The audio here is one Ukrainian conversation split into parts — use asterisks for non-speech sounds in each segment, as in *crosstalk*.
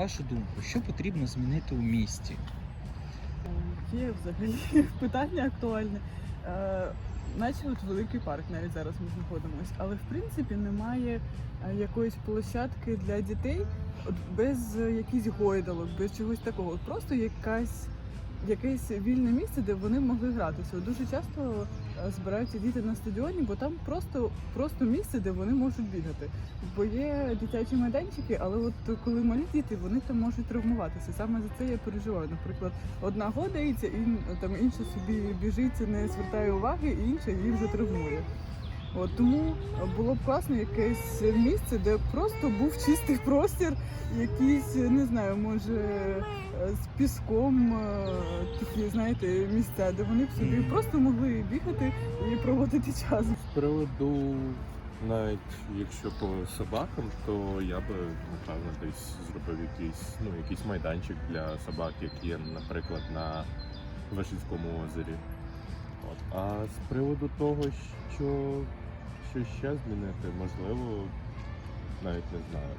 вашу думку, що потрібно змінити у місті? Є взагалі *laughs* питання актуальне. Е, Наче от великий парк навіть зараз ми знаходимося, але в принципі немає е, якоїсь площадки для дітей без е, якихось гойдалок, без чогось такого. Просто якась якесь вільне місце, де вони могли гратися. Дуже часто е, збираються діти на стадіоні, бо там просто, просто місце, де вони можуть бігати. Бо є дитячі майданчики, але от коли малі діти, вони там можуть травмуватися. Саме за це я переживаю. Наприклад, одна годається, і там інша собі біжить, не звертає уваги, і інша її вже травмує. От тому було б класно якесь місце, де просто був чистий простір, якісь, не знаю, може е, з піском е, такі, знаєте, місця, де вони б собі просто могли бігати і проводити час. З приводу, навіть якщо по собакам, то я би напевно десь зробив якийсь, ну, якийсь майданчик для собак, як є, наприклад, на Вишинському озері. А з приводу того, що, що ще змінити, можливо, навіть не знаю.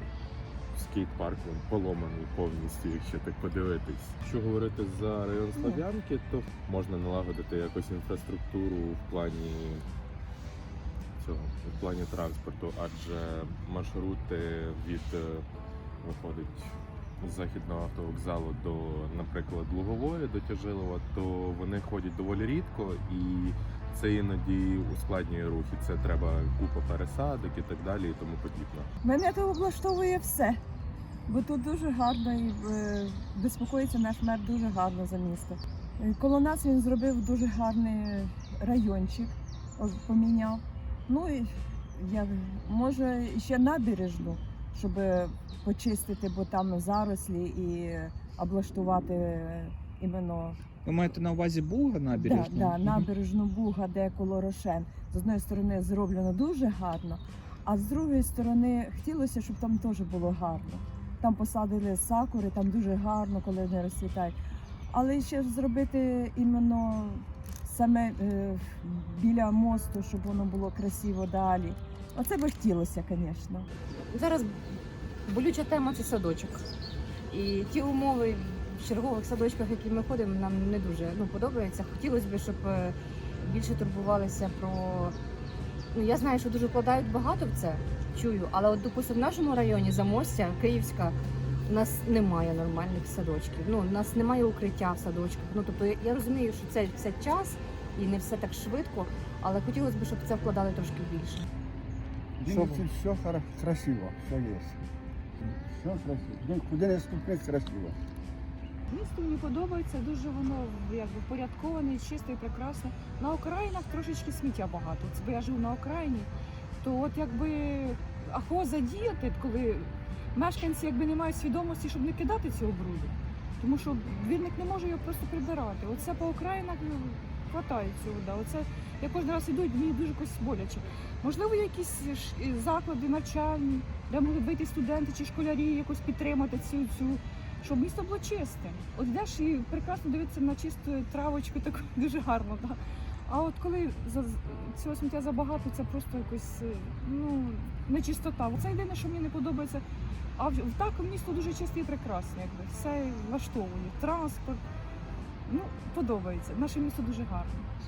Скейт-парк він поломаний повністю, якщо так подивитись. Якщо говорити за район Слав'янки, то можна налагодити якось інфраструктуру в плані цього, в плані транспорту, адже маршрути від е, виходить з західного автовокзалу до, наприклад, Лугової до Тяжилова, то вони ходять доволі рідко і це іноді ускладнює рух. І це треба купа пересадок і так далі, і тому подібне. Мене то влаштовує все. Бо тут дуже гарно і е, безпокоїться наш мер дуже гарно за місто. Е, Коло нас він зробив дуже гарний райончик, поміняв. Ну і я може ще набережну, щоб почистити, бо там зарослі і облаштувати іменно Ви маєте на увазі Буга да, набережну? да, Мгм. набережну Буга, де коло Рошен. З одної сторони зроблено дуже гарно, а з другої сторони хотілося, щоб там теж було гарно. Там посадили сакури, там дуже гарно, коли вони розцвітають. Але ще зробити іменно саме е, біля мосту, щоб воно було красиво далі. Оце би хотілося, звісно. Зараз болюча тема це садочок. І ті умови в чергових садочках, які ми ходимо, нам не дуже ну, подобаються. Хотілося б, щоб е, більше турбувалися про. Ну, я знаю, що дуже вкладають багато в це, чую, але от, допустимо, в нашому районі Замостя, Київська, у нас немає нормальних садочків. Ну, у нас немає укриття в садочках. Ну, тобто я- розумію, що це все час і не все так швидко, але хотілося б, щоб це вкладали трошки більше. Вінниці все хара- красиво, все є. Все красиво. Де- Куди не ступить, красиво. Місто мені подобається, дуже воно якби впорядковане, чисте і прекрасне. На окраїнах трошечки сміття багато. Це бо я живу на окраїні, то от якби ахо задіяти, коли мешканці якби не мають свідомості, щоб не кидати цього бруду. Тому що двірник не може його просто прибирати. Оце по окраїнах ну, хватає цього. Да. Оце я кожен раз іду, мені дуже якось боляче. Можливо, якісь заклади навчальні, де могли б вийти студенти чи школярі якось підтримати цю цю щоб місто було чисте. От йдеш і прекрасно дивитися на чисту травочку, *laughs* таку дуже гарно. Да? А от коли цього сміття забагато, це просто якось е, ну, нечистота. Це єдине, що мені не подобається. А в- так місто дуже чисте і прекрасне, якби все влаштовує. Транспорт. Ну, подобається. Наше місто дуже гарне.